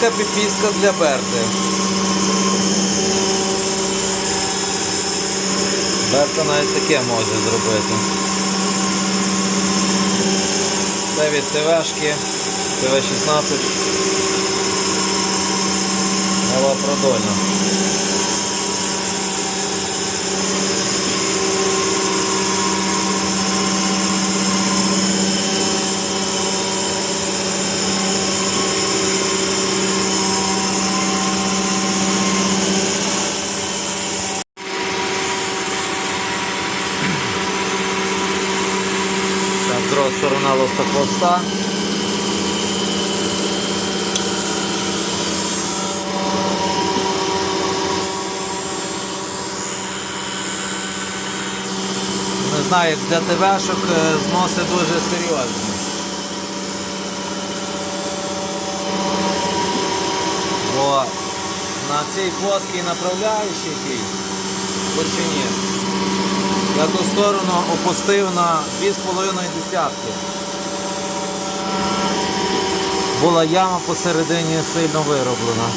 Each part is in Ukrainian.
Велика піпіска для Берти. Берта навіть таке може зробити. Це від ТВшки, ТВ-16. Нова продольна. Так, сторона листохвоста. Не знаю, для ТВшок е, зноси дуже серйозні. Бо на цій фотці направляючий якийсь площині. Я ту сторону опустив на 2,5 десятки. Була яма посередині сильно вироблена.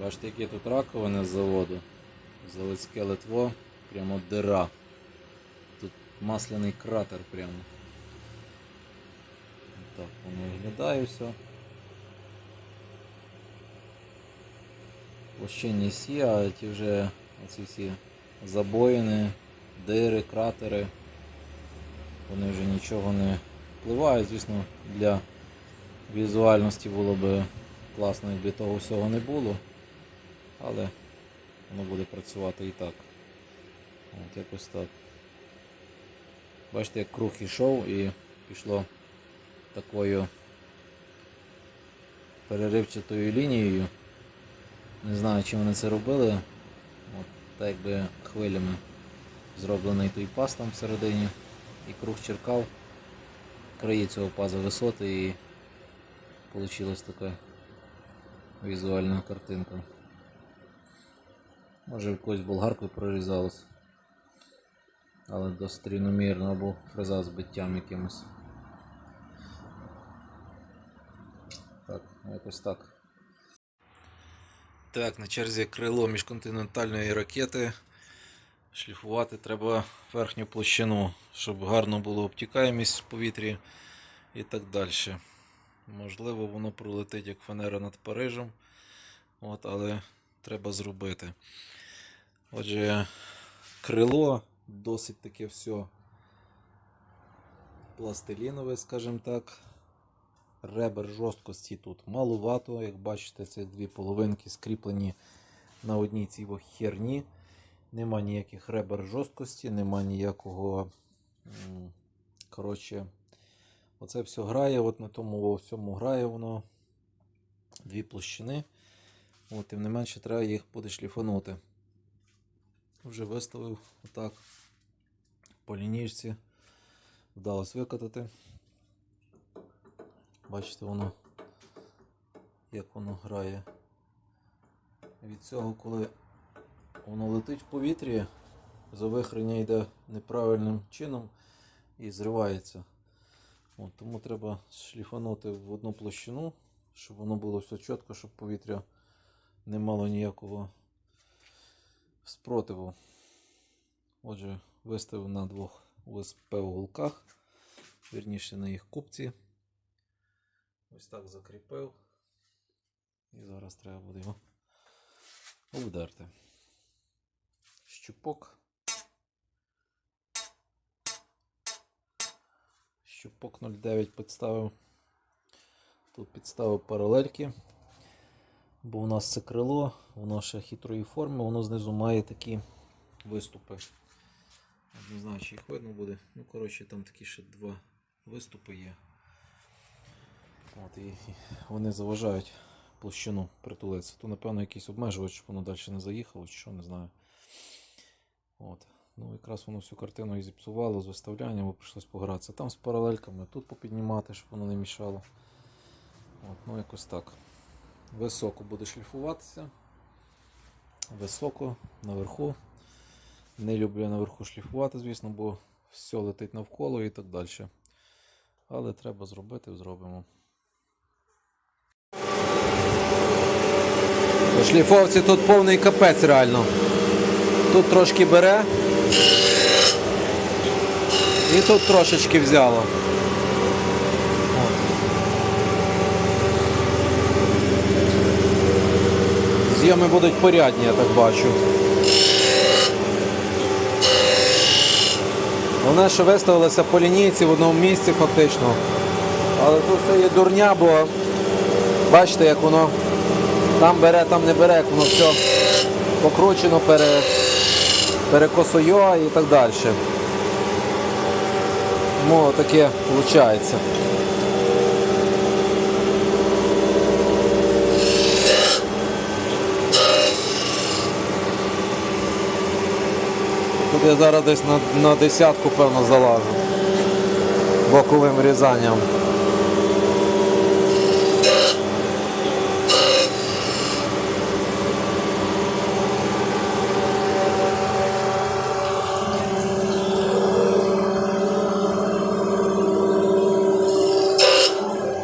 Бачите, які тут раковини з заводу. Заводське литво, прямо дира. Тут масляний кратер прямо. Так, воно виглядає все. Площинні сі, а ті вже оці всі забоїни, дири, кратери. Вони вже нічого не впливають. Звісно, для візуальності було б класно, якби того всього не було. Але воно буде працювати і так. От якось так. Бачите, як круг ішов і пішло такою переривчатою лінією. Не знаю, чим вони це робили. От, так якби хвилями зроблений той паз там всередині. І круг черкав краї цього паза висоти і вийшла така візуальна картинка. Може в когось болгаркою прорізалось. Але досить рівномірно або фреза з биттям якимось. Так, якось так. Так, на черзі крило міжконтинентальної ракети. Шліфувати треба верхню площину, щоб гарно було обтікаємість в повітрі і так далі. Можливо, воно пролетить як фанера над Парижем, от, але треба зробити. Отже, крило досить таке все пластилінове, скажімо так. Ребер жорсткості тут малувато, як бачите, це дві половинки скріплені на одній цій херні. Нема ніяких ребер жорсткості, нема ніякого. Коротше, оце все грає, от на тому всьому грає воно дві площини. От, тим не менше, треба їх буде шліфанути. Вже виставив отак по лінійці. Вдалося викатати. Бачите, воно, як воно грає. Від цього, коли воно летить в повітрі, завихрення йде неправильним чином і зривається. От, тому треба шліфанути в одну площину, щоб воно було все чітко, щоб повітря не мало ніякого спротиву. Отже, виставив на двох УСП уголках. вірніше на їх купці. Ось так закріпив. І зараз треба буде його обдерти. Щупок. Щупок 0,9 підставив. Тут підставив паралельки. Бо у нас це крило, воно ще хитрої форми, воно знизу має такі виступи. Не знаю, чи їх видно буде. Ну, коротше, там такі ще два виступи є. От, і вони заважають площину притулитися. То, напевно, якийсь обмежувач, щоб воно далі не заїхало, чи що, не знаю. От. Ну, якраз воно всю картину і зіпсувало з виставлянням, бо прийшлось погратися. Там з паралельками, тут попіднімати, щоб воно не мішало. От, ну, якось так. Високо буде шліфуватися. Високо, наверху. Не люблю я наверху шліфувати, звісно, бо все летить навколо і так далі. Але треба зробити, зробимо. По шліфовці тут повний капець реально. Тут трошки бере. І тут трошечки взяло. От. Зйоми будуть порядні, я так бачу. Вона ще виставилася по лінійці в одному місці фактично. Але тут це є дурня, бо бачите, як воно там бере, там не бере, як воно все покручено, пере, перекосує і так далі. Тому таке виходить. Я зараз десь на, на десятку, певно, залажу. Боковим різанням.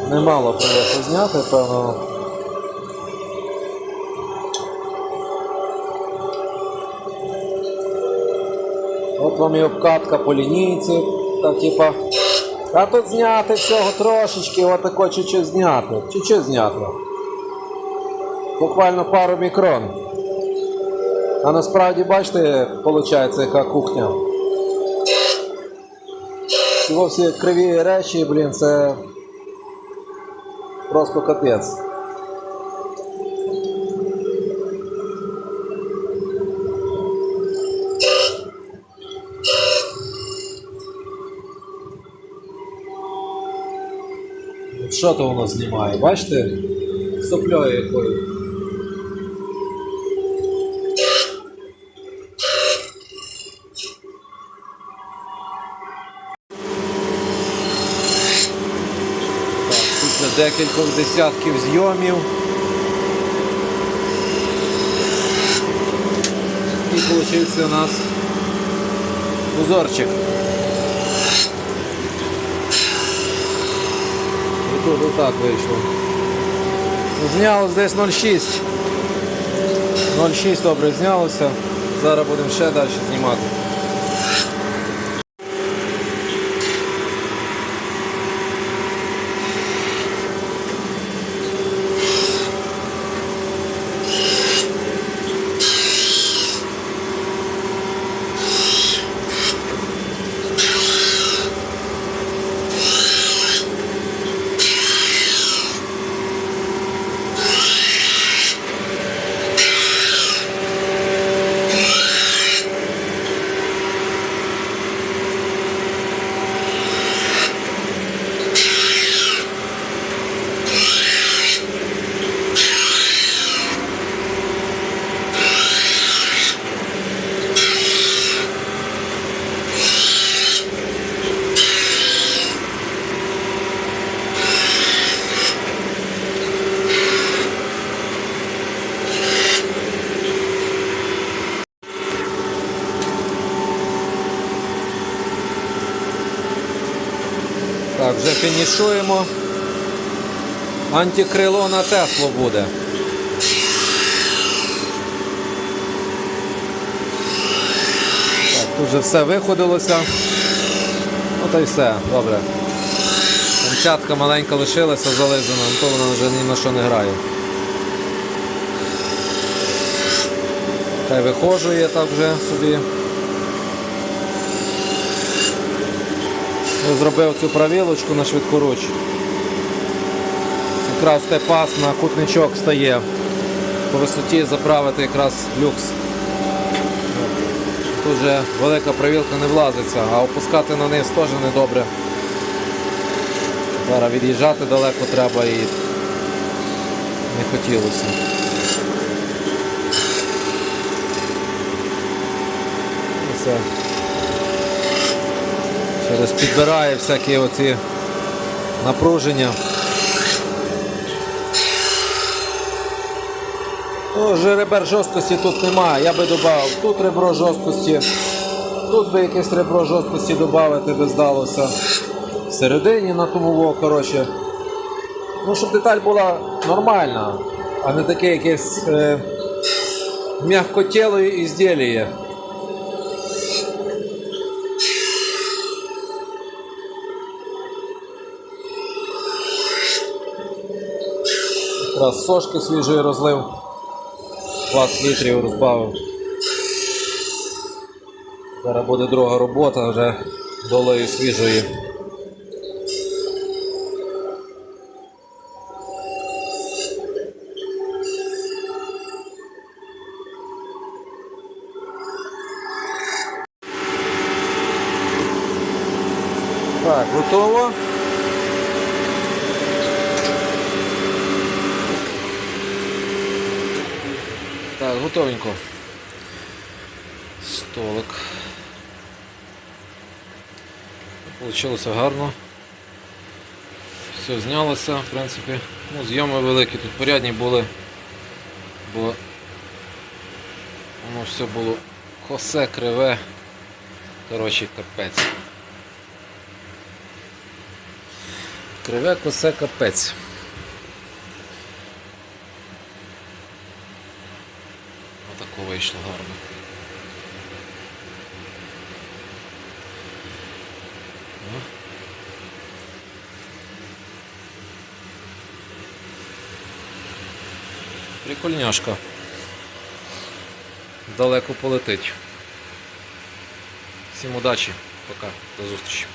Немало прийдеться зняти, певно. От вам і обкатка по лінійці. Так, типа. А тут зняти всього трошечки, отако чуть-чуть зняти. Чуть-чуть зняти. Буквально пару мікрон. А насправді, бачите, виходить, яка кухня. Всі криві речі, блін, це просто капець. Що то воно знімає? Бачите? Соплею якою. Після декількох десятків зйомів. І вийшов у нас узорчик. Тут отак вийшло. Знялось десь 0,6. 0,6 добре знялося. Зараз будемо ще далі знімати. Так, вже фінішуємо. Антикрило на Теслу буде. Так, тут вже все виходилося. Ну та й все, добре. Тридцятка маленька лишилася зализана, то вона вже ні на що не грає. Хай вихожує так вже собі. Зробив цю правілочку на швидкоруч. Якраз те пас на кутничок стає. По висоті заправити якраз люкс. Тут вже велика правілка не влазиться, а опускати на низ теж недобре. Зараз від'їжджати далеко треба і не хотілося. І Все. Через підбирає всякі оці напруження. Ну, вже ребер жорсткості тут немає, я би додав. Тут ребро жорсткості, тут би якесь ребро жорсткості додати би здалося. Всередині на тому во, коротше. Ну, щоб деталь була нормальна, а не таке якесь е, м'якотіле ізділіє. Якраз сошки свіжої розлив. 20 літрів розбавив. Зараз буде друга робота вже долею свіжої. Так, готово. Так, готовенько. Столик. Получилося гарно. Все знялося, в принципі. Ну, зйоми великі тут порядні були, бо воно все було косе, криве. Коротше, капець. Криве косе капець. Отако вийшло гарно. Прикольняшка. Далеко полетить. Всім удачі, пока, до зустрічі.